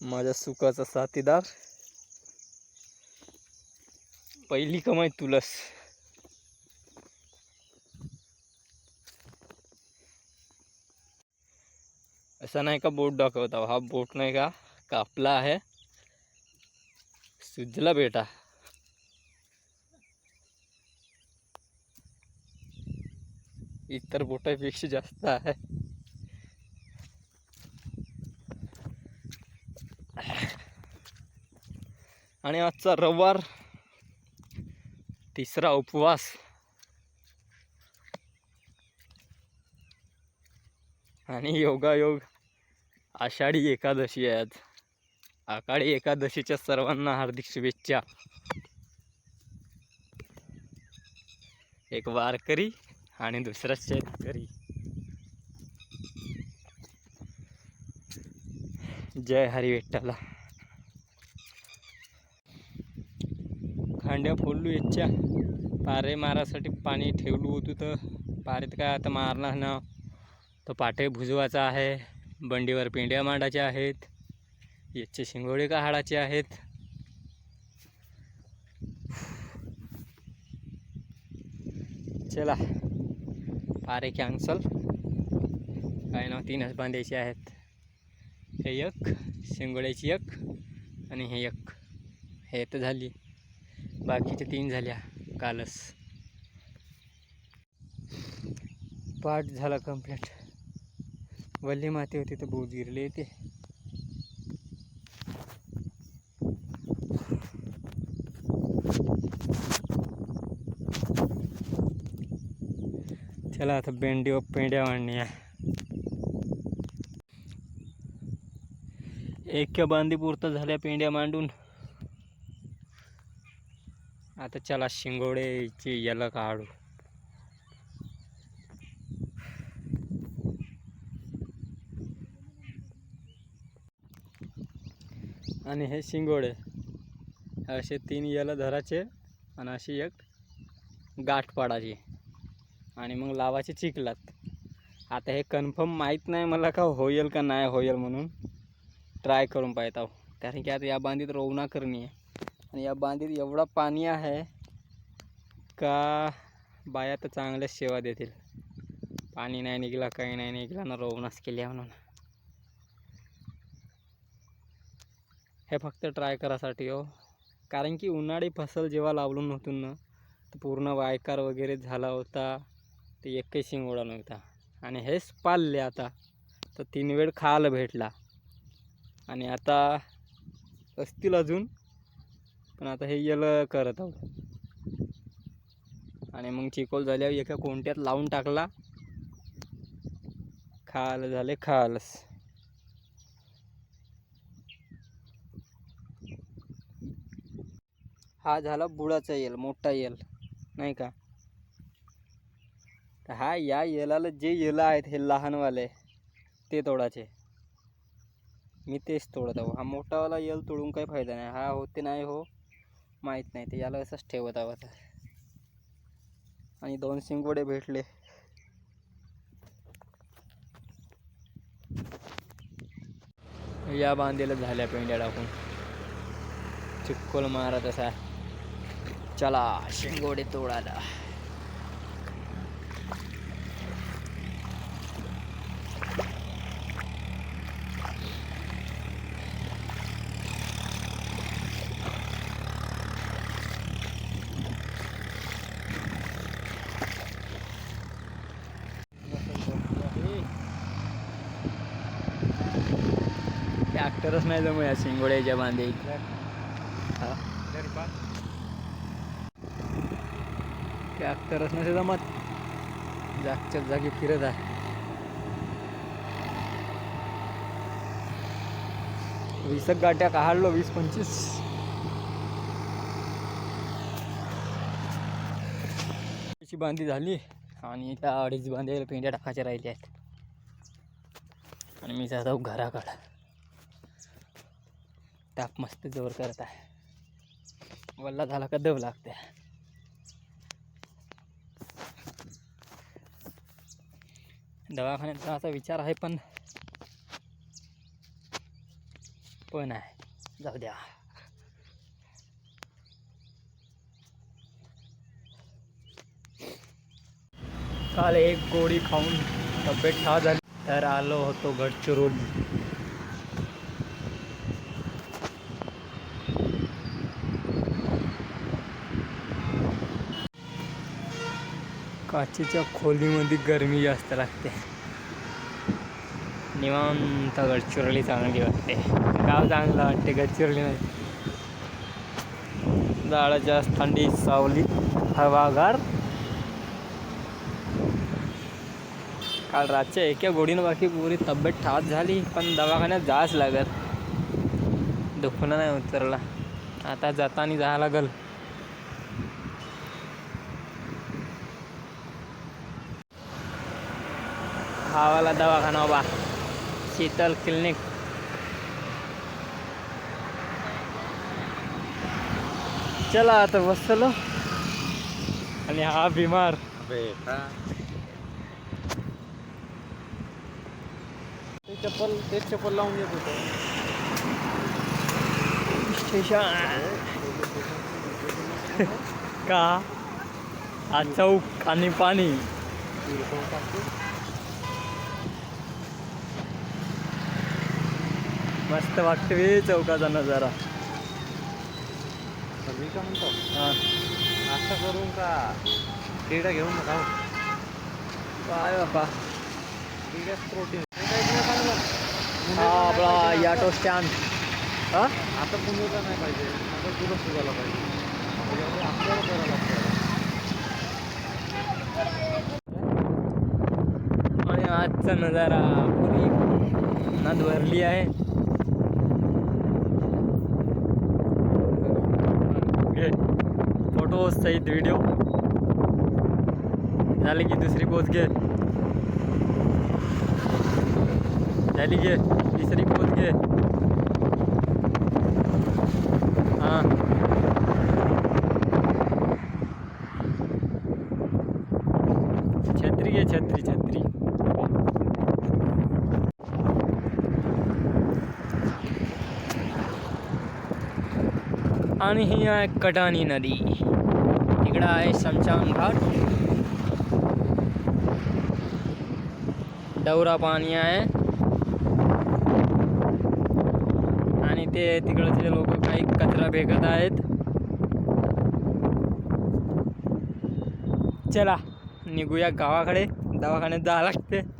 माझ्या सुखाचा साथीदार. पहिली कमाई तुलस असा नाही का बोट दाखवता हा बोट नाही का कापला आहे. सुजला बेटा. इतर बोटापेक्षा जास्त आहे. आणि आजचा रविवार तिसरा उपवास. आणि योगायोग आषाढी एकादशी आहे आज. आषाढी एकादशीच्या सर्वांना हार्दिक शुभेच्छा. एक वारकरी आणि दुसरा शेतकरी. जय हरी विठ्ठला खांड्या फोडलू याच्या. पारे मारासाठी पाणी ठेवलं होतं तर पारेत काय आता मारणार ना. तर पाटे भुजवाचा आहे. बंडीवर पेंड्या मांडाच्या आहेत. याचे शिंगोळे काढाचे आहेत? चला. पारे कॅन्सल. काय नाव? तीनच बांधायचे आहेत. हे एक शिंगोळ्याची एक आणि हे एक. हे तर झाली. बाकीच्या तीन झाल्या कालच. पाठ झाला कंप्लीट वल्ली माती होती तर बोज गिरले येते चला आता बेंडी व पेंड्या वाढणी एक बांधी झाल्या पेंड्या मांडून. आता चला शिंगोडेची याला काढू आणि हे शिंगोडे. असे तीन याला धराचे आणि अशी एक गाठ पाडायची. आणि मग लावायचे चिखलात. आता हे कन्फर्म माहीत नाही मला का होईल का नाही होईल म्हणून ट्राय करून पाहत आहो. कारण की आता या बांधीत रोवणा करणी आहे. आणि या बांधीत एवढा पाणी आहे का बाया तर चांगल्याच सेवा देतील. पाणी नाही निघला काही नाही निघला ना रोवणास केली म्हणून. हे फक्त ट्राय करासाठी हो. कारण की उन्हाळी फसल जेव्हा लावलं नव्हतं ना तर पूर्ण वायकार वगैरे झाला होता ते एकही शिंगोडा नव्हता. आणि हेच पालले आता. तर तीन वेळ खायला भेटला. आणि आता असतील अजून पण आता हे येलं करत आहोत. आणि मग चिकोल झाल्यावर एका कोणत्यात लावून टाकला. खाल झाले खालस. हा झाला बुडाचा येल मोठा येल नाही का? हा या येलाला जे येलं आहेत हे लहानवाले ते तोडाचे मी तेच तोडत आहो. हा मोठावाला येल तोडून काही फायदा नाही. हा होते नाही हो. माहीत नाही ते याला असंच ठेवत आहोत. आणि दोन शिंगोडे भेटले. या बांधलेल्या झाल्या पेंड्या टाकून. चिक्कोल मारत असा. चला शिंगोडे तोडायला. ॲक्टरच नाही जमू या शिंगोड्याच्या बांधे हा. ट्रॅक्टरच नसे जमत. जागच्या जागी फिरत आहे. वीस गाट्या काढलो वीस पंचवीस. बांधी झाली आणि त्या अडीच बांधे पेंड्या टाकायच्या राहिल्या आहेत आणि मी जात घराकडं. ताप मस्त जोर करत आहे. वल्ला झाला का दव लागते. दवाखान्यात जाण्याचा विचार आहे पण पण आहे. जाऊ द्या. काल एक गोळी खाऊन तब्येत ठाव झाली. तर आलो होतो गडचिरोली काचेच्या खोलीमध्ये गरमी जास्त लागते. निवांत गडचिरोली चांगली वाटते. गाव चांगलं वाटते गडचिरोली नाही. झाडाच्या थंडी सावली. हवागार. काल रातच्या एका गोडीनं बाकी पुरी तब्येत ठास झाली पण दवाखान्यात जाच लागत दुखणं नाही उतरला. आता जाताना जायला लागल. हावाला दवाखाना बा. शीतल क्लिनिक. चला आता बसलो. आणि हा बिमार. ते चप्पल तेच चप्पल लावून येत होतं. स्टेशन. का? हा चौक आणि पाणी. मस्त वाटते चौकाचा नजारा. मी काय म्हणतो? हा. नाश्ता करून का? क्रीडा घेऊन हो. काय आहे प्रोटीन. हा आपला याटो स्टँड हा? आता पुण्याला नाही पाहिजे. आता दुरुस्त झाला पाहिजे. आपल्याला करायला लागतं. आणि आजचा नजारा पुरी. नद भरली आहे घे फोटो सहित व्हिडिओ झाली की दुसरी पोच घे झाली घे तिसरी पोच घे हां छत्री घे छत्री छत्री आणि ही आहे कटाणी नदी. तिकडं आहे शमशान घाट. डवरा पाणी आहे. आणि ते तिकडचे लोक काही कचरा फेकत आहेत. चला निघूया गावाकडे. दवाखान्यात जावं लागते.